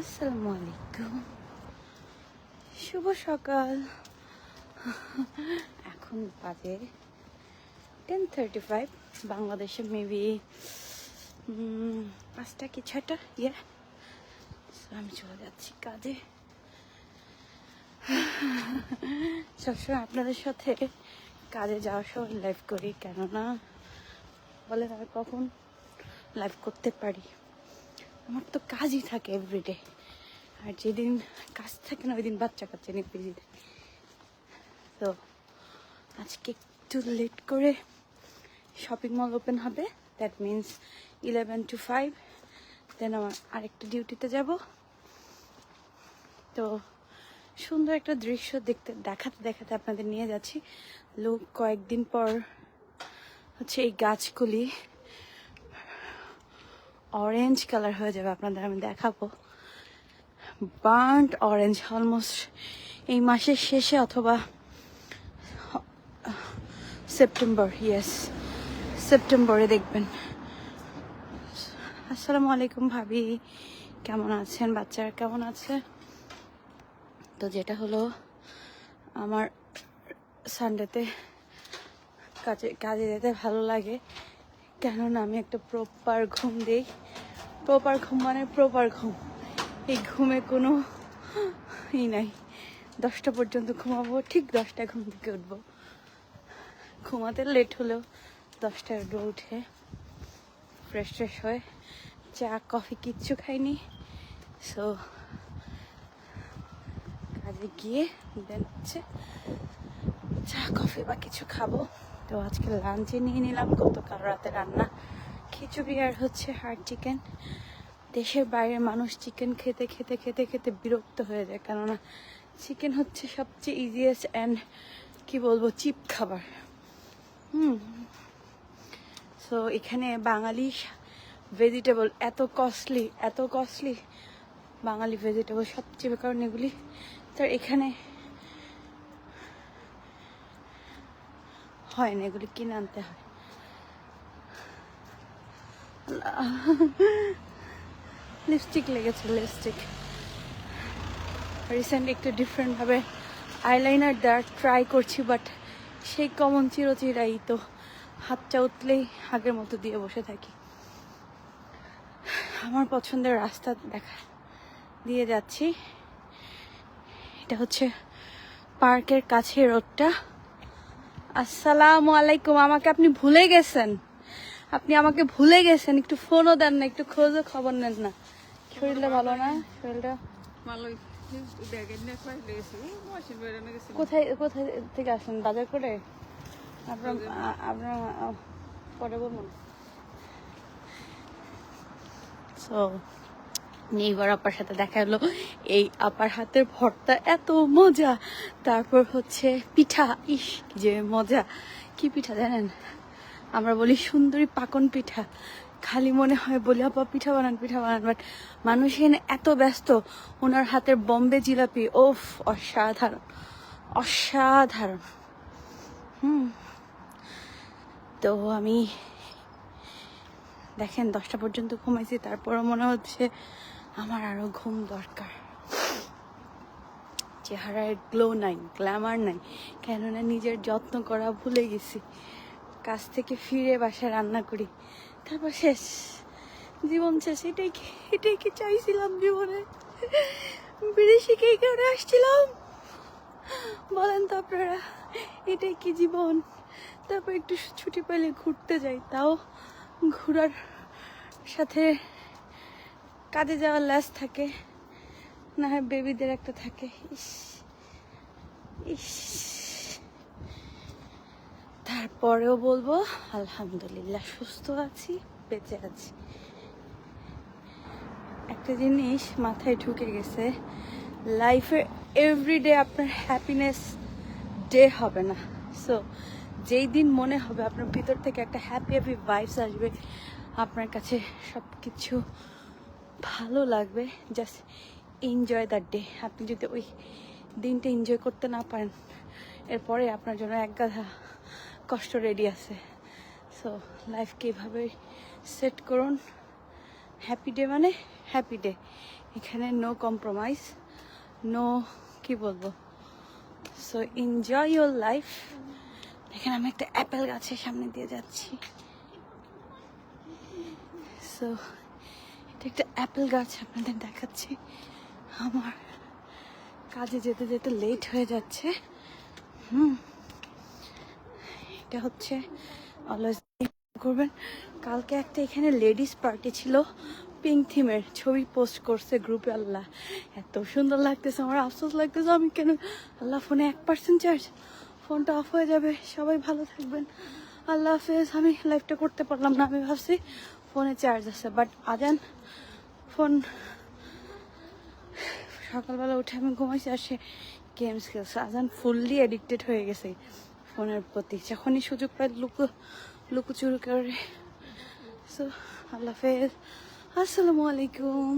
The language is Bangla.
আসসালামু আলাইকুম শুভ সকাল। এখন বাজে টেন থার্টি ফাইভ বাংলাদেশে মেবি পাঁচটা কি ছয়টা? ইয়ে আমি চলে যাচ্ছি কাজে। সবসময় আপনাদের সাথে কাজে যাওয়ার সময় লাইভ করি, কেননা বলে আমি কখন লাইভ করতে পারি। আমার তো কাজই থাকে এভরিডে আর যেদিন কাজ থাকে না ওই দিন বাচ্চা কাচ্চা নিয়ে বিজি থাকি তো আজকে একটু লেট করে শপিং মল ওপেন হবে। That means eleven to five then আমার আরেকটা ডিউটিতে যাব। তো সুন্দর একটা দৃশ্য দেখতে, দেখাতে দেখাতে আপনাদের নিয়ে যাচ্ছি। লোক কয়েকদিন পর হচ্ছে এই গাছগুলি অরেঞ্জ কালার হয়ে যাবে। আপনাদের আমি দেখাবো। বার্ন্ট অরেঞ্জ অলমোস্ট এই মাসের শেষে অথবা সেপ্টেম্বর ইয়েস সেপ্টেম্বরে দেখবেন। আসসালামু আলাইকুম ভাবি, কেমন আছেন? বাচ্চারা কেমন আছে? তো যেটা হলো, আমার সানডেতে কাজে কাজে যেতে ভালো লাগে, কেননা আমি একটা প্রপার ঘুম দিই। প্রপার ঘুম মানে প্রপার ঘুম। এই ঘুমে কোনো ই নাই। দশটা পর্যন্ত ঘুমাবো, ঠিক দশটা ঘুম থেকে উঠবো। ঘুমাতে লেট হলেও দশটায় উঠবো উঠে ফ্রেশ ট্রেশ হয়ে চা, কফি কিচ্ছু খাইনি। সো কাজে গিয়ে দেন হচ্ছে চা, কফি বা কিছু খাব। তো আজকে লাঞ্চে নিয়ে নিলাম। গতকাল রাতে রান্না খিচুড়ি আর হচ্ছে হার্ড চিকেন দেশের বাইরের মানুষ চিকেন খেতে খেতে খেতে খেতে বিরক্ত হয়ে যায়। কেননা চিকেন হচ্ছে সবচেয়ে ইজিয়েস্ট অ্যান্ড কি বলব চিপ খাবার। হুম। সো এখানে বাঙালি ভেজিটেবল এত কস্টলি এত কস্টলি বাঙালি ভেজিটেবল সবচেয়ে কারণ এগুলি। তার এখানে হয় না এগুলি কিনে আনতে হয়। লিপস্টিক লেগেছে লিপস্টিক রিসেন্ট একটু ডিফারেন্টভাবে আইলাইনার দেওয়ার ট্রাই করছি বাট সেই কমন চিরচিরাই তো হাতটা উঠলেই আগের মতো দিয়ে বসে থাকি। আমার পছন্দের রাস্তা দেখা, দিয়ে যাচ্ছি। এটা হচ্ছে পার্কের কাছে রোডটা আসসালামু আলাইকুম, আমাকে আপনি ভুলে গেছেন? আপনি আমাকে ভুলে গেছেন একটু ফোনও দেন না একটু খোঁজও খবর নেন না। শরীরটা ভালো না? শরীরটা? ভালোই গেছি। কোথায় কোথায় থেকে আসেন বাজার করে? আপনার আপনার পরে বলুন সো নেইবার আপার সাথে দেখা হলো। এই আপার হাতের ভর্তা এত মজা। তারপর হচ্ছে পিঠা। ইস যে মজা। কি পিঠা জানেন? আমরা বলি সুন্দরী পাকন পিঠা। খালি মনে হয় বলি, আপা, পিঠা বানান পিঠা বানান। বাট মানুষ এখানে এত ব্যস্ত, ওনার হাতের বম্বে জিলাপি ওফ অসাধারণ অসাধারণ। হুম। তো আমি দেখেন, দশটা পর্যন্ত ঘুমাইছি, তারপরও মনে হচ্ছে আমার আরও ঘুম দরকার। চেহারায় গ্লো নাই গ্ল্যামার নাই, কেননা নিজের যত্ন করা ভুলে গেছি। কাজ থেকে ফিরে বাসায় রান্না করি। তারপর শেষ। জীবন শেষ। এটাই কি এটাই কি চাইছিলাম জীবনে? বিদেশি কে কারণে আসছিলাম। বলেন তো আপনারা, এটাই কি জীবন? তারপর একটু ছুটি পেলে ঘুরতে যাই। তাও ঘোরার সাথে কাজে যাওয়ার ল্যাস থাকে। না হয় বেবিদের একটা থাকে। ইস ইস। তারপরেও বলব, আলহামদুলিল্লাহ, সুস্থ আছি, বেঁচে আছি। একটা জিনিস মাথায় ঢুকে গেছে লাইফে এভরিডে আপনার হ্যাপিনেস ডে হবে না। সো যেই দিন মনে হবে আপনার ভিতর থেকে একটা হ্যাপি হ্যাপি ভাইবস আসবে, আপনার কাছে সব কিছু ভালো লাগবে জাস্ট এনজয় দ্য ডে আপনি যদি ওই দিনটা এনজয় করতে না পারেন, এরপরে আপনার জন্য এক গাধা কষ্ট রেডি আছে। সো লাইফকে এভাবে সেট করুন? হ্যাপি ডে মানে হ্যাপি ডে এখানে নো কম্প্রোমাইজ নো কি বলব? সো এনজয় ইউর লাইফ এখানে আমি একটা অ্যাপেল গাছের সামনে দিয়ে যাচ্ছি। সো এটা একটা অ্যাপেল গাছ আপনাদের দেখাচ্ছি। আমার কাজে যেতে যেতে লেট হয়ে যাচ্ছে। হুম। এটা হচ্ছে করবেন। কালকে একটা এখানে লেডিস পার্টি ছিল, পিঙ্ক থিমের ছবি পোস্ট করছে গ্রুপে আল্লাহ। এত সুন্দর লাগতেছে, আমার আফসোস লাগতেছে, আমি কেন আল্লাহ ফোনে এক পার্সেন্ট চার্জ ফোনটা অফ হয়ে যাবে, সবাই ভালো থাকবেন। আল্লাহ হাফেজ, আমি লাইফটা করতে পারলাম না, আমি ভাবছি ফোনে চার্জ আছে। বাট আজান, ফোন, সকালবেলা উঠে আমি ঘুমাইছি আর সে গেমস খেলছে। আজান ফুললি অ্যাডিক্টেড হয়ে গেছে। ফোনের প্রতি যখনই সুযোগ পাই লুকো লুকোচুরি করে। সো আল্লাহ হাফেজ। আসসালামু আলাইকুম।